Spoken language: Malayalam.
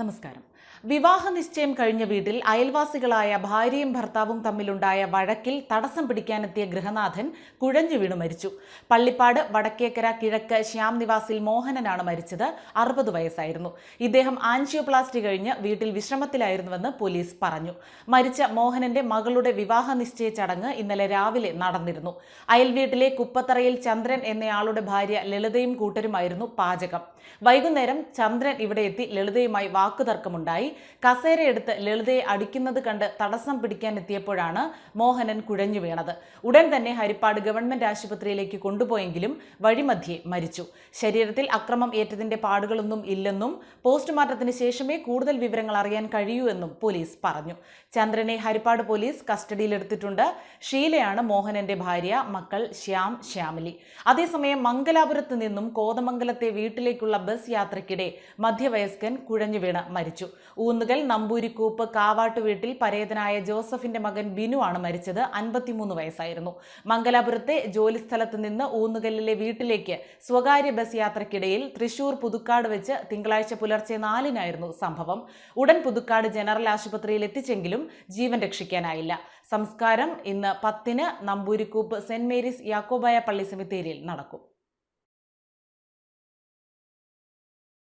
നമസ്കാരം. വിവാഹ നിശ്ചയം കഴിഞ്ഞ വീട്ടിൽ അയൽവാസികളായ ഭാര്യയും ഭർത്താവും തമ്മിലുണ്ടായ വഴക്കിൽ തടസ്സം പിടിക്കാനെത്തിയ ഗൃഹനാഥൻ കുഴഞ്ഞു വീണു മരിച്ചു. പള്ളിപ്പാട് വടക്കേക്കര കിഴക്ക് ശ്യാം നിവാസിൽ മോഹനനാണ് മരിച്ചത്. അറുപത് വയസ്സായിരുന്നു. ഇദ്ദേഹം ആൻജിയോപ്ലാസ്റ്റി കഴിഞ്ഞ് വീട്ടിൽ വിശ്രമത്തിലായിരുന്നുവെന്ന് പോലീസ് പറഞ്ഞു. മരിച്ച മോഹനന്റെ മകളുടെ വിവാഹ നിശ്ചയ ചടങ്ങ് ഇന്നലെ രാവിലെ നടന്നിരുന്നു. അയൽ വീട്ടിലെ കുപ്പത്തറയിൽ ചന്ദ്രൻ എന്നയാളുടെ ഭാര്യ ലളിതയും കൂട്ടരുമായിരുന്നു പാചകം. വൈകുന്നേരം ചന്ദ്രൻ ഇവിടെ എത്തി ലളിതയുമായി വാക്കുതർക്കമുണ്ടായി. കസേരയെടുത്ത് ലളിതയെ അടിക്കുന്നത് കണ്ട് തടസ്സം പിടിക്കാൻ എത്തിയപ്പോഴാണ് മോഹനൻ കുഴഞ്ഞു വീണത്. ഉടൻ തന്നെ ഹരിപ്പാട് ഗവൺമെന്റ് ആശുപത്രിയിലേക്ക് കൊണ്ടുപോയെങ്കിലും വഴിമധ്യേ മരിച്ചു. ശരീരത്തിൽ അക്രമം ഏറ്റതിന്റെ പാടുകളൊന്നും ഇല്ലെന്നും പോസ്റ്റ്മോർട്ടത്തിന് ശേഷമേ കൂടുതൽ വിവരങ്ങൾ അറിയാൻ കഴിയൂ എന്നും പോലീസ് പറഞ്ഞു. ചന്ദ്രനെ ഹരിപ്പാട് പോലീസ് കസ്റ്റഡിയിലെടുത്തിട്ടുണ്ട്. ഷീലയാണ് മോഹനന്റെ ഭാര്യ മക്കൾ ശ്യാം ശ്യാമിലി. അതേസമയം മംഗലാപുരത്ത് നിന്നും കോതമംഗലത്തെ വീട്ടിലേക്കുള്ള ബസ് യാത്രയ്ക്കിടെ മധ്യവയസ്കൻ കുഴഞ്ഞു വീണ് മരിച്ചു. ഊന്നുകൽ നമ്പൂരിക്കൂപ്പ് കാവാട്ട് വീട്ടിൽ പരേതനായ ജോസഫിന്റെ മകൻ ബിനു ആണ് മരിച്ചത്. അൻപത്തിമൂന്ന് വയസ്സായിരുന്നു. മംഗലാപുരത്തെ ജോലിസ്ഥലത്ത് നിന്ന് ഊന്നുകല്ലിലെ വീട്ടിലേക്ക് സ്വകാര്യ ബസ് യാത്രയ്ക്കിടയിൽ തൃശൂർ പുതുക്കാട് വെച്ച് തിങ്കളാഴ്ച പുലർച്ചെ നാലിനായിരുന്നു സംഭവം. ഉടൻ പുതുക്കാട് ജനറൽ ആശുപത്രിയിൽ എത്തിച്ചെങ്കിലും ജീവൻ രക്ഷിക്കാനായില്ല. സംസ്കാരം ഇന്ന് പത്തിന് നമ്പൂരിക്കൂപ്പ് സെന്റ് മേരീസ് യാക്കോബായ പള്ളി സെമിത്തേരിയിൽ നടക്കും.